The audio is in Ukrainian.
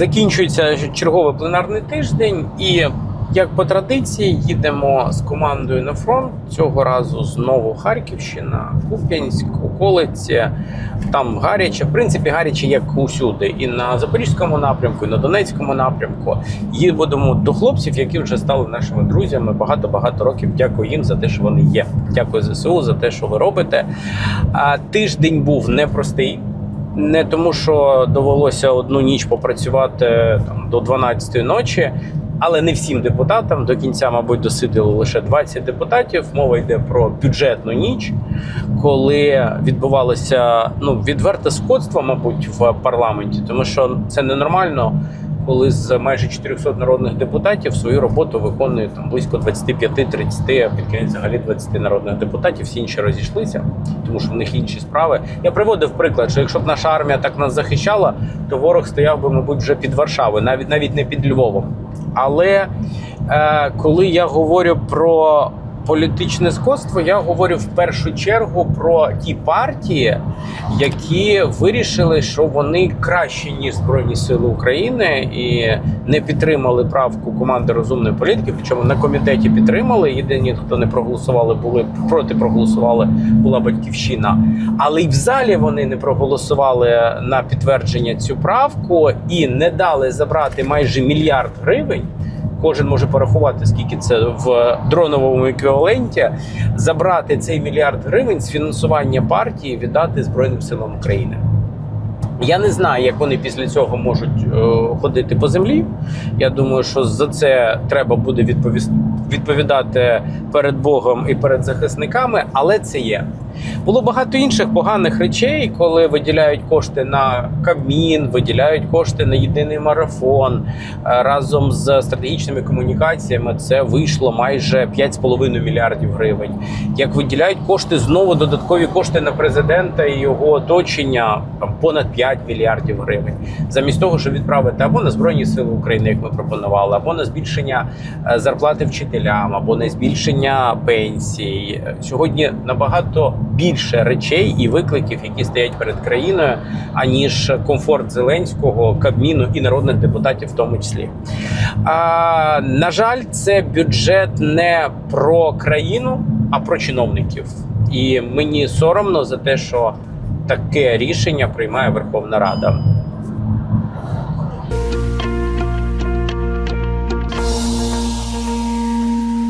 закінчується черговий пленарний тиждень, і як по традиції їдемо з командою на фронт. Цього разу знову Харківщина, Куп'янськ, околиці. Там гаряче, в принципі, гаряче як усюди, і на Запорізькому напрямку, і на Донецькому напрямку. Їдемо до хлопців, які вже стали нашими друзями багато-багато років. Дякую їм за те, що вони є. Дякую ЗСУ за те, що ви робите. А тиждень був непростий. Не тому, що довелося одну ніч попрацювати там до 12-ї ночі, але не всім депутатам до кінця, мабуть, досиділо лише 20 депутатів. Мова йде про бюджетну ніч, коли відбувалося ну відверте скотство, мабуть, в парламенті, тому що це ненормально. Коли з майже 400 народних депутатів свою роботу виконує там близько 25-30, а під кінець взагалі 20 народних депутатів, всі інші розійшлися, тому що в них інші справи. Я приводив приклад, що якщо б наша армія так нас захищала, то ворог стояв би, мабуть, вже під Варшавою, навіть навіть не під Львовом. Але е, коли я говорю про політичне скотство, я говорю в першу чергу про ті партії, які вирішили, що вони кращі ніж Збройні Сили України, і не підтримали правку команди розумної політики. Причому на комітеті підтримали. Єдині, хто не проголосували, були проти проголосували, була батьківщина. Але й в залі вони не проголосували на підтвердження цю правку і не дали забрати майже мільярд гривень. Кожен може порахувати, скільки це в дроновому еквіваленті. Забрати цей мільярд гривень з фінансування партії віддати Збройним силам України. Я не знаю, як вони після цього можуть е, ходити по землі. Я думаю, що за це треба буде відповідати перед Богом і перед захисниками, але це є. Було багато інших поганих речей, коли виділяють кошти на Кабмін, виділяють кошти на єдиний марафон. Е, Разом з стратегічними комунікаціями це вийшло майже 5,5 мільярдів гривень. Як виділяють кошти знову додаткові кошти на президента і його оточення понад 5 мільярдів гривень, замість того, щоб відправити або на збройні сили України, як ми пропонували, або на збільшення е, зарплати вчителям, або на збільшення пенсій. Е, Сьогодні набагато більше речей і викликів, які стоять перед країною, аніж комфорт Зеленського, Кабміну і народних депутатів, в тому числі. А, на жаль, це бюджет не про країну, а про чиновників. І мені соромно за те, що таке рішення приймає Верховна Рада.